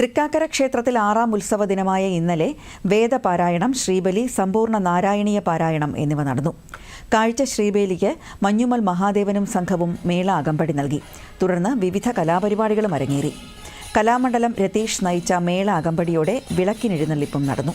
തൃക്കാക്കര ക്ഷേത്രത്തിൽ ആറാം ഉത്സവ ദിനമായ ഇന്നലെ വേദപാരായണം ശ്രീബലി സമ്പൂർണ നാരായണീയ പാരായണം എന്നിവ നടന്നു. കാഴ്ച ശ്രീബേലിക്ക് മഞ്ഞുമൽ മഹാദേവനും സംഘവും മേള അകമ്പടി നൽകി. തുടർന്ന് വിവിധ കലാപരിപാടികളും അരങ്ങേറി. കലാമണ്ഡലം രതീഷ് നയിച്ച മേള അകമ്പടിയോടെ വിളക്കിനെഴുന്നള്ളിപ്പും നടന്നു.